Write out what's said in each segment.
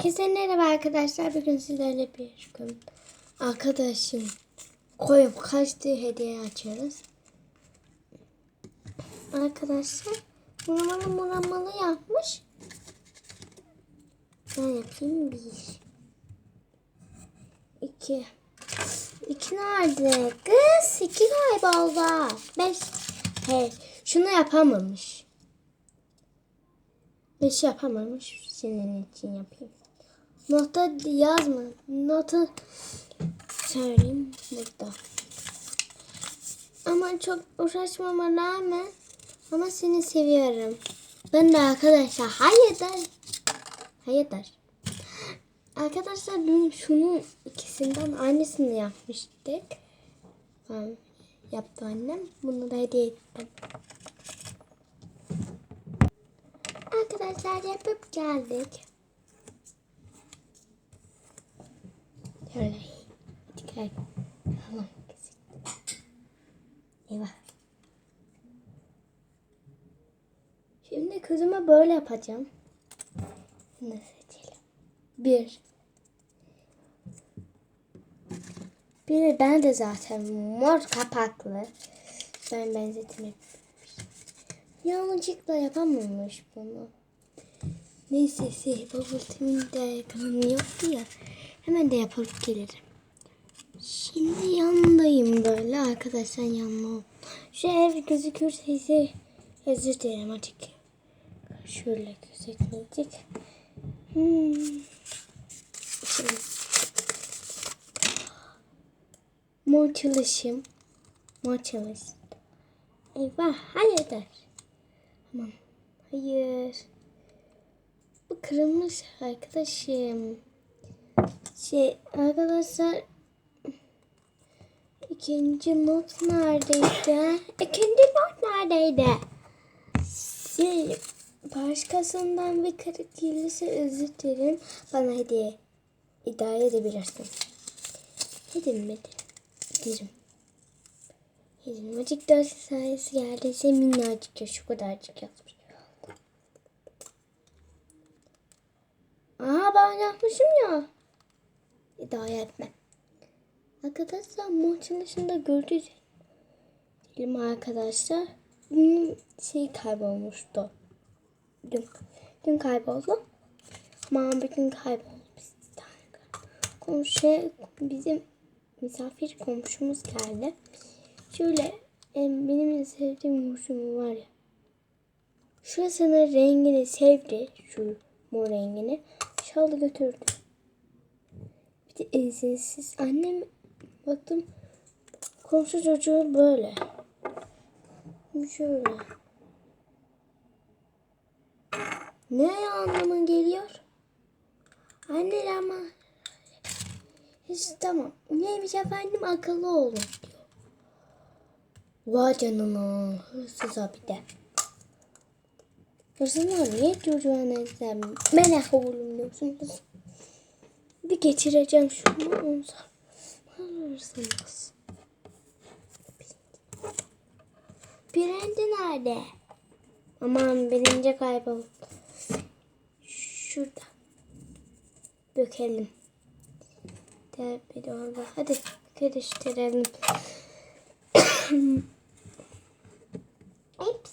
Herkese merhaba arkadaşlar. Bugün sizlerle bir gün arkadaşım koyup kaçtığı hediye açıyoruz. Arkadaşlar muramalı muramalı yapmış. Ben yapayım bir. İki. İki nerede? Kız iki kayboldu. Beş. He, şunu yapamamış. Beş yapamamış. Senin için yapayım. Nota yazma. Nota söyleyeyim burada. Ama çok uğraşmama rağmen ama seni seviyorum. Ben de arkadaşlar hayırdır. Hayırdır. Arkadaşlar dün şunun ikisinden aynısını yapmıştık. Ben yaptı annem. Bunu da hediye ettim. Arkadaşlar yapıp geldik. Şöyle. Gel. Tamam. Eyvah. Şimdi kızıma böyle yapacağım. Bunu seçelim. Bir. Biri ben de zaten mor kapaklı. Ben benzetimi Yanlışlıkla yapamamış bunu. Neyse şey babamın de yakınım yoktu ya. Hemen de yapıp gelirim. Şimdi yanındayım böyle arkadaşlar yanına. Şu ev gözükürse özür dilerim artık. Şöyle gözükmeyecek. Hmm. Şimdi. Mor çalışım. Mor çalış. Eyvah hayır der. Aman hayır. Bu kırılmış arkadaşım. Şey arkadaşlar ikinci not neredeydi? İkinci not neredeydi? Şey başkasından bir kırık gelirse özür dilerim. Bana hediye idare edebilirsin. Edin mi? Derim. Elmacık da sayısı geldiyse minnacık ya şu kadarcık yazmış. Aa ben yapmışım ya. İdare etme. Arkadaşlar maçın dışında gördüğünüz Dilim arkadaşlar. Dün şey kaybolmuştu. Dün, dün kayboldu. Ama bir gün kayboldu. Tane komşu bizim misafir komşumuz geldi. Şöyle benim de sevdiğim hoşum var ya. Şurasının rengini sevdi. Şu mor rengini. Şaldı götürdü. De izinsiz. Annem baktım komşu çocuğu böyle. Şöyle. Ne anlamı geliyor? Anne ama işte tamam. Neymiş efendim akıllı olun diyor. Vay canına. Hırsız abi de. Hırsızlar niye çocuğa nezler merak olmuyorsunuz? Bir geçireceğim şunu Hırsız. Birinci nerede? Aman birinci kayboldu. Şurada. Dökelim. Bir de orada. Hadi karıştıralım. Ups.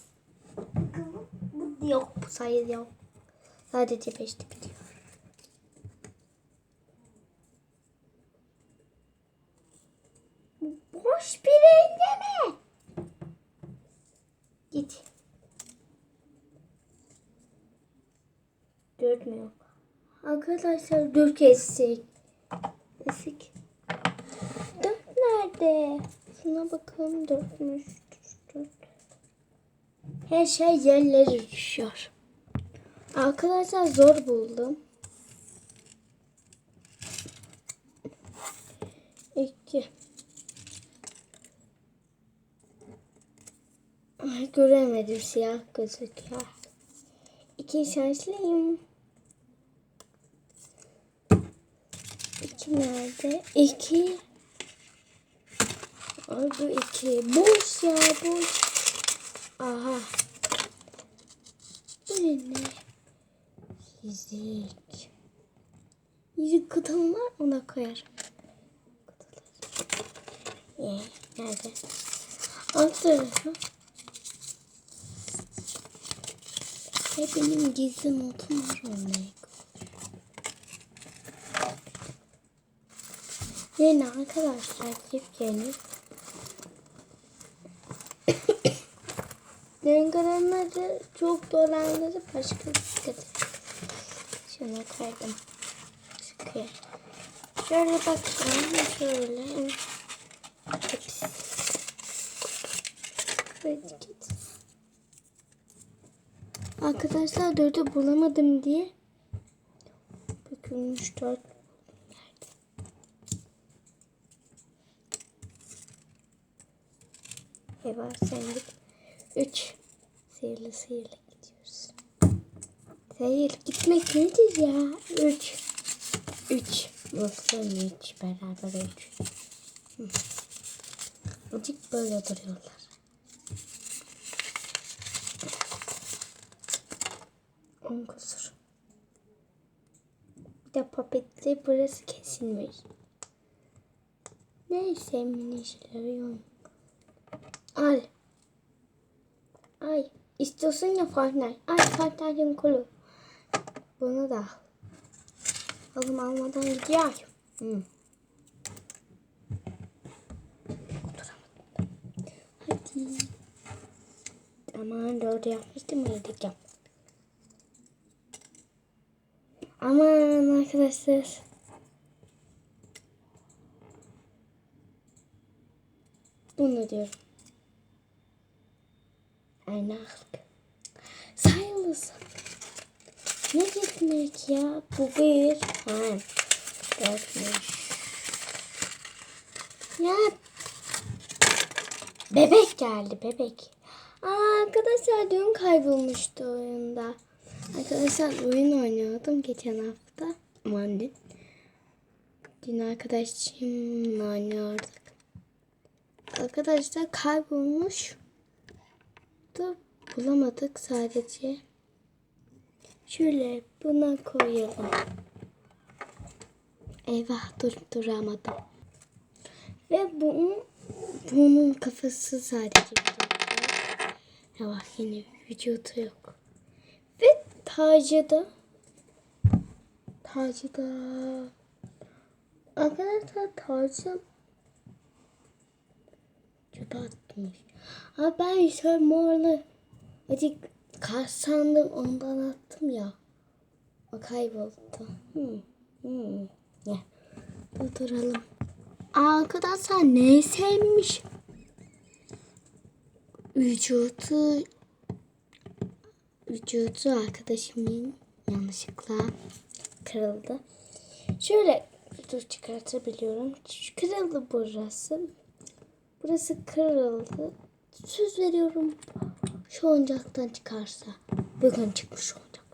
Bu yok bu sayı yok. Sadece beşte bitiyor. Boş bir mi? Git. Dört mü? Arkadaşlar dört kestik. Kesik. Dört nerede? Şuna bakalım dörtmüş. Dört. Her şey yerlere düşüyor. Arkadaşlar zor buldum. İki. Ay, göremedim siyah gözüküyor. İki şanslıyım. İki nerede? İki. Ay bu iki. Boş ya boş. Aha. Bu ne? Fizik. yüzük kutum var ona koyarım. Ee, nerede? Alt tarafı. Ve benim gizli notum var onlara. Yeni arkadaşlar yepyeni. Rengarenleri çok dolanları başka dikkat. Şuna koydum. Sıkıyor. Şöyle bakalım şöyle. Hepsi. Böyle. Arkadaşlar dördü bulamadım diye. Bükülmüş dört. Eyvah sen git. Üç. Sihirli sihirli gidiyoruz. Sihir gitmek nedir ya? Üç. Üç. Yoksa üç. Beraber üç. Azıcık böyle duruyorlar. On kusur. Bir de papetle burası kesilmiş. Neyse minişleri yok. Al. Ay. istiyorsun ya Fortnite. Ay Fortnite'ın kolu. Bunu da al. Alım almadan gidiyor. Hı. Oturamadım. Hadi. Aman doğru yapmıştım yedik yap. Aman arkadaşlar. Bunu diyorum. Aynak. Sayılız. Ne gitmek ya? Bu bir. Ha. Dörtmüş. Ya. Bebek geldi bebek. Aa, arkadaşlar dün kaybolmuştu oyunda. Arkadaşlar oyun oynuyordum geçen hafta. Aman dün. Dün arkadaşımla oynuyorduk. Arkadaşlar kaybolmuş. Da bulamadık sadece. Şöyle buna koyalım. Eyvah dur duramadım. Ve bunun, bunun kafası sadece vücudu. Eyvah yine vücudu yok. Ve tacı da tacı da arkadaşlar tacı çöpe atmış. Ama ben şöyle morlu acık kar sandım ondan attım ya. O kayboldu. Hmm. Hmm. Ya. Durduralım. Arkadaşlar ne sevmiş? Vücudu vücudu arkadaşımın yanlışlıkla kırıldı. Şöyle dur çıkartabiliyorum. Kırıldı burası. Burası kırıldı. Söz veriyorum. Şu oyuncaktan çıkarsa. Bugün çıkmış oyuncak.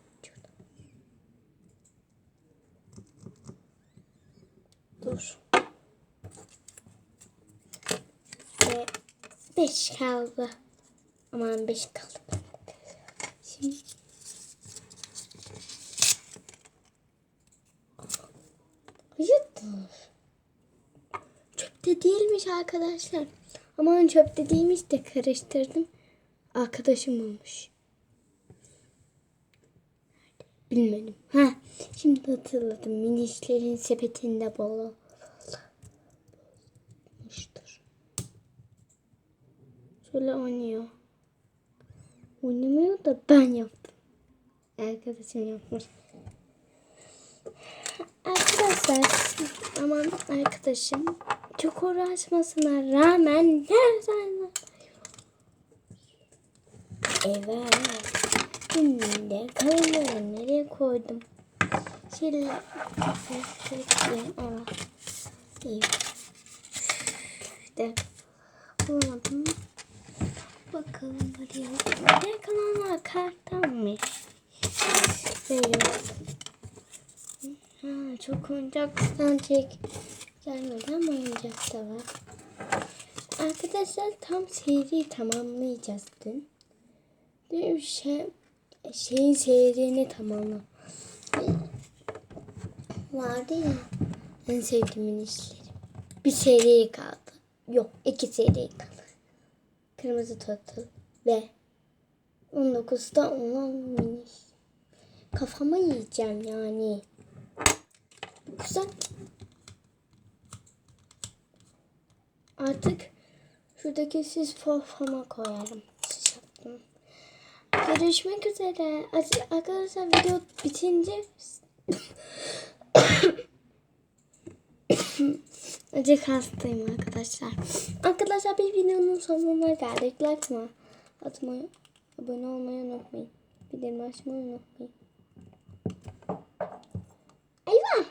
Dur. Ve beş kaldı. Aman beş kaldı. Hayırdır? Çöpte değilmiş arkadaşlar. Aman çöpte değilmiş de karıştırdım. Arkadaşım olmuş. Bilmedim. Ha, şimdi hatırladım. Minişlerin sepetinde bol olmuştur. Şöyle oynuyor. Oynamıyor da ben yaptım. Arkadaşım yapmış. Arkadaşlar aman arkadaşım çok uğraşmasına rağmen nereden Evet. Şimdi kalınları nereye koydum? Şimdi şöyle evet. İyi. İşte bulamadım. Bakalım buraya. Nereye kalanlar karttanmış. Ha, çok oyuncaktan çek. Gelmedi ama oyuncak da var. Arkadaşlar tam seri tamamlayacağız dün. Bir şey şeyin seyrini tamamla. vardı ya. En sevdiğim minişlerim. Bir seri kaldı. Yok iki seri kaldı. Kırmızı turtle ve 19'da olan miniş. Kafama yiyeceğim yani. Güzel. Artık şuradaki sis kafama koyarım. Sis yaptım. Görüşmek üzere. Arkadaşlar video bitince Acı hastayım arkadaşlar. Arkadaşlar bir videonun sonuna geldik. Like mı? Atmayı, abone olmayı unutmayın. Bildirim açmayı unutmayın. Eyvah!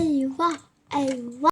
Eyvah! Eyvah!